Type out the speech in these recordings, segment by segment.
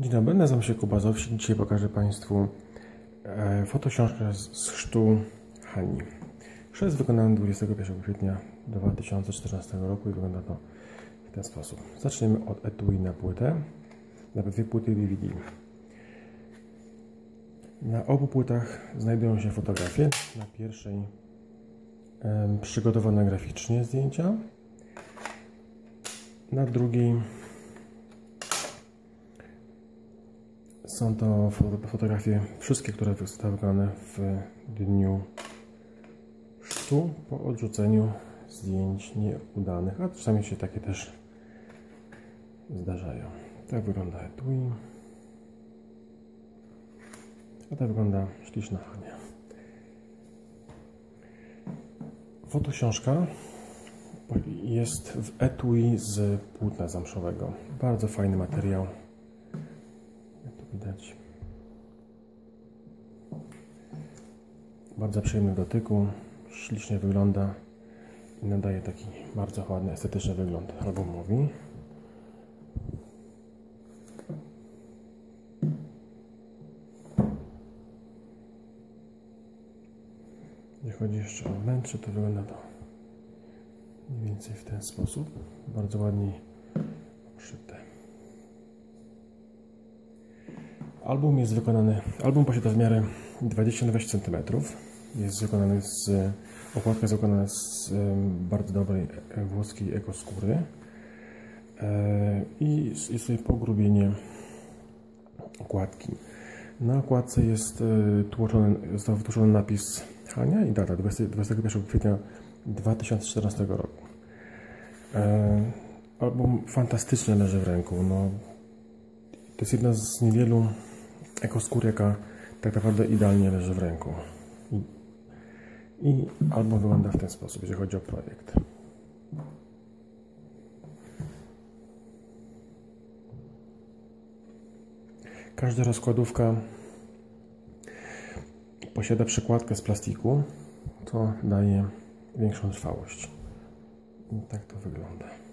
Dzień dobry, nazywam się Kuba Zowsi. Dzisiaj pokażę Państwu e, fotosiążkę z, chrztu Hani. Chrzest jest wykonany 21 kwietnia 2014 roku i wygląda to w ten sposób. Zaczniemy od etui na płytę, na dwie płyty DVD. Na obu płytach znajdują się fotografie. Na pierwszej przygotowane graficznie zdjęcia, na drugiej Są to fotografie, wszystkie, które zostały wykonane w dniu sztu po odrzuceniu zdjęć nieudanych, a czasami się takie też zdarzają. Tak wygląda etui. A tak wygląda śliczna Hania. Fotosiążka jest w etui z płótna zamszowego. Bardzo fajny materiał Bardzo przyjemny w dotyku, ślicznie wygląda i nadaje taki bardzo ładny, estetyczny wygląd albumowi. Jeśli chodzi jeszcze o wnętrze, to wygląda to mniej więcej w ten sposób. Bardzo ładnie oszyte. Album jest wykonany, album posiada wymiary 26 cm. Jest wykonany z, okładka jest wykonana z bardzo dobrej e, włoskiej ekoskóry. E, I jest tutaj pogrubienie okładki. Na okładce jest e, tłoczony, został wytłuczony napis Hania i data 21 kwietnia 2014 roku. Album fantastycznie leży w ręku. No, to jest jedna z niewielu ekoskór, jaka tak naprawdę idealnie leży w ręku. I, albo wygląda w ten sposób, jeżeli chodzi o projekt. Każda rozkładówka posiada przykładkę z plastiku, to daje większą trwałość. I tak to wygląda.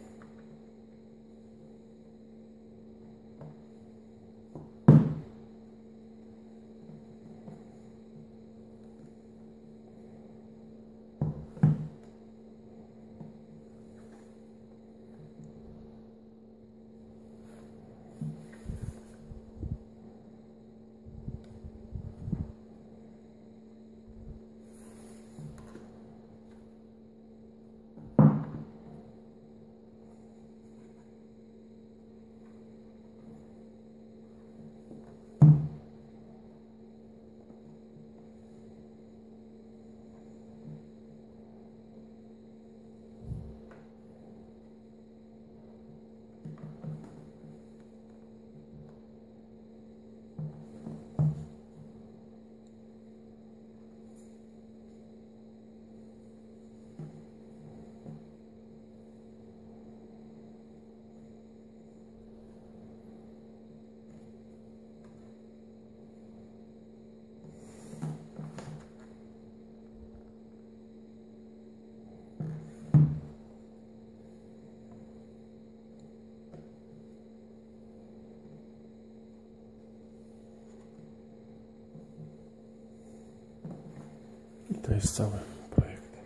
To jest cały projekt.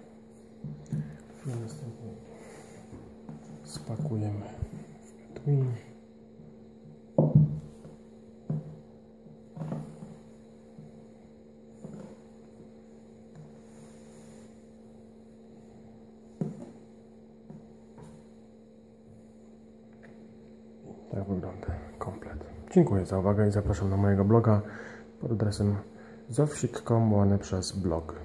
Następnie spakujemy w etui. Tak wygląda komplet. Dziękuję za uwagę i zapraszam na mojego bloga pod adresem zowsik.com łane przez blog.